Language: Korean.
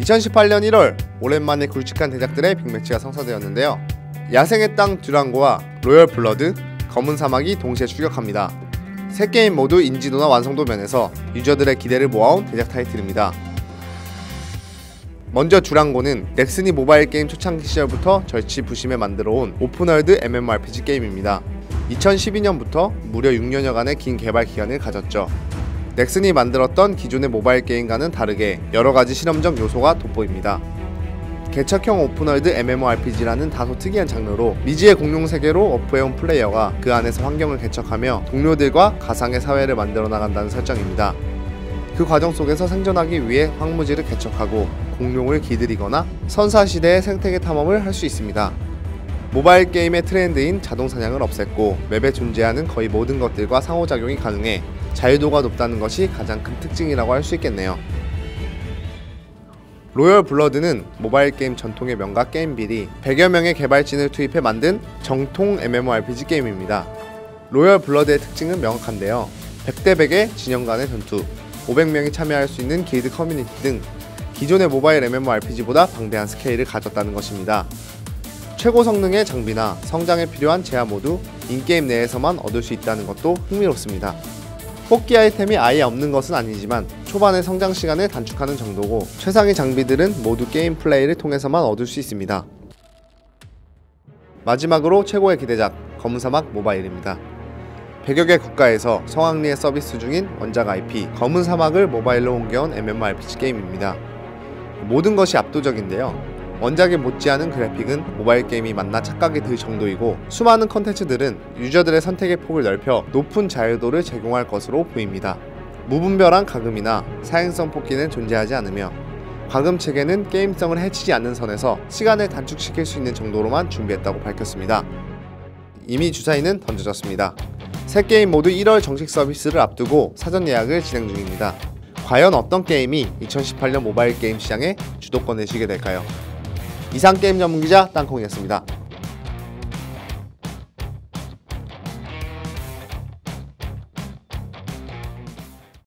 2018년 1월 오랜만에 굵직한 대작들의 빅매치가 성사되었는데요. 야생의 땅 듀랑고와 로열 블러드, 검은 사막이 동시에 출격합니다. 세 게임 모두 인지도나 완성도 면에서 유저들의 기대를 모아온 대작 타이틀입니다. 먼저 듀랑고는 넥슨이 모바일 게임 초창기 시절부터 절치부심에 만들어온 오픈월드 MMORPG 게임입니다. 2012년부터 무려 6년여간의 긴 개발 기간을 가졌죠. 넥슨이 만들었던 기존의 모바일 게임과는 다르게 여러가지 실험적 요소가 돋보입니다. 개척형 오픈월드 MMORPG라는 다소 특이한 장르로 미지의 공룡 세계로 오프해온 플레이어가 그 안에서 환경을 개척하며 동료들과 가상의 사회를 만들어 나간다는 설정입니다. 그 과정 속에서 생존하기 위해 황무지를 개척하고 공룡을 기들이거나 선사시대의 생태계 탐험을 할 수 있습니다. 모바일 게임의 트렌드인 자동 사냥을 없앴고 맵에 존재하는 거의 모든 것들과 상호작용이 가능해 자유도가 높다는 것이 가장 큰 특징이라고 할 수 있겠네요. 로열 블러드는 모바일 게임 전통의 명가 게임빌이 100여 명의 개발진을 투입해 만든 정통 MMORPG 게임입니다. 로열 블러드의 특징은 명확한데요. 100대 100의 진영 간의 전투, 500명이 참여할 수 있는 길드 커뮤니티 등 기존의 모바일 MMORPG보다 방대한 스케일을 가졌다는 것입니다. 최고 성능의 장비나 성장에 필요한 제한 모두 인게임 내에서만 얻을 수 있다는 것도 흥미롭습니다. 뽑기 아이템이 아예 없는 것은 아니지만 초반의 성장 시간을 단축하는 정도고 최상위 장비들은 모두 게임 플레이를 통해서만 얻을 수 있습니다. 마지막으로 최고의 기대작 검은사막 모바일입니다. 100여 개 국가에서 성황리에 서비스 중인 원작 IP 검은 사막을 모바일로 옮겨온 MMORPG 게임입니다. 모든 것이 압도적인데요. 원작에 못지않은 그래픽은 모바일 게임이 맞나 착각이 들 정도이고 수많은 컨텐츠들은 유저들의 선택의 폭을 넓혀 높은 자유도를 제공할 것으로 보입니다. 무분별한 가금이나 사행성 뽑기는 존재하지 않으며 과금 체계는 게임성을 해치지 않는 선에서 시간을 단축시킬 수 있는 정도로만 준비했다고 밝혔습니다. 이미 주사위는 던져졌습니다. 세 게임 모두 1월 정식 서비스를 앞두고 사전 예약을 진행 중입니다. 과연 어떤 게임이 2018년 모바일 게임 시장에 주도권을 쥐게 될까요? 이상 게임 전문 기자 땅콩이었습니다.